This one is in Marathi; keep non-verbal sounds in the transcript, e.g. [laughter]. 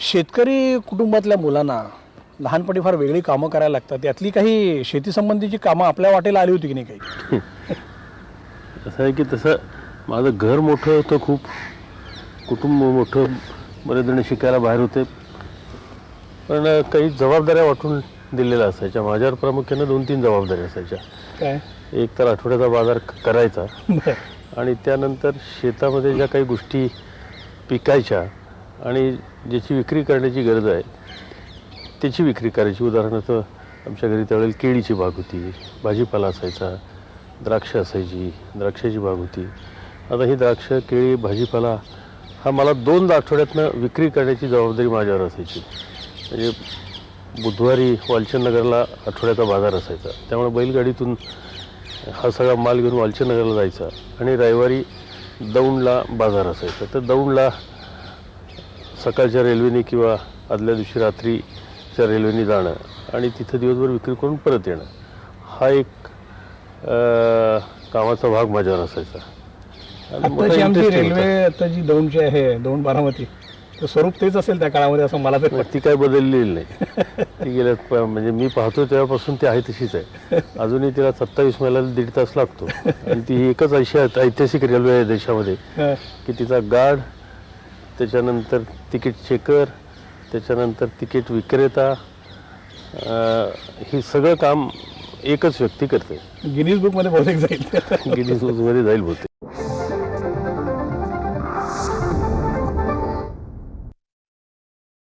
शेतकरी कुटुंबातल्या मुलांना लहानपणी फार वेगळी कामं करायला लागतात. त्यातली काही शेती संबंधीची कामं आपल्या वाटेला आली होती की नाही काही? [laughs] असं आहे की तसं माझं घर मोठं होतं खूप. कुटुंब मोठं बरेच जण शिकायला बाहेर होते. पण काही जबाबदाऱ्या वाटून दिलेल्या असायच्या. माझ्यावर प्रामुख्यानं दोन तीन जबाबदाऱ्या असायच्या. काय? एक तर आठवड्याचा बाजार करायचा. आणि त्यानंतर शेतामध्ये ज्या काही गोष्टी पिकायच्या आणि ज्याची विक्री करण्याची गरज आहे त्याची विक्री करायची. उदाहरणार्थ आमच्या घरी त्यावेळेला केळीची बाग होती भाजीपाला असायचा द्राक्ष असायची द्राक्षाची बाग होती. आता ही द्राक्ष केळी भाजीपाला हा मला दोन आठवड्यातनं विक्री करण्याची जबाबदारी माझ्यावर असायची. म्हणजे बुधवारी वालचंदनगरला आठवड्याचा बाजार असायचा. त्यामुळे बैलगाडीतून हा सगळा माल घेऊन वालचंदनगरला जायचा आणि रविवारी दौंडला बाजार असायचा. तर दौंडला सकाळच्या रेल्वेने किंवा आदल्या दिवशी रात्रीच्या रेल्वेने जाणं आणि तिथं दिवसभर विक्री करून परत येणं हा एक कामाचा भाग माझ्यावर असायचा. मोठा आत्ताची आमची. रेल्वे आता जी दौंडची आहे दौंड बारामती. स्वरूप तेच असेल त्या काळामध्ये असं मला तर ती काय बदललेली नाही. ती गेल्या प- म्हणजे मी पाहतो तेव्हापासून ती आहे तशीच आहे. अजूनही तिला सत्तावीस मैलाला दीड तास लागतो. आणि ती ही एकच अशी ऐत- ऐतिहासिक रेल्वे आहे देशामध्ये हं. की तिचा गार्ड त्याच्यानंतर तिकीट चेकर त्याच्यानंतर तिकीट विक्रेता अं, ही सगळं काम एकच व्यक्ती करते. गिनीज बुकमध्ये बहुतेक जाईल. गिनीज बुकमध्ये जाईल बहुतेक.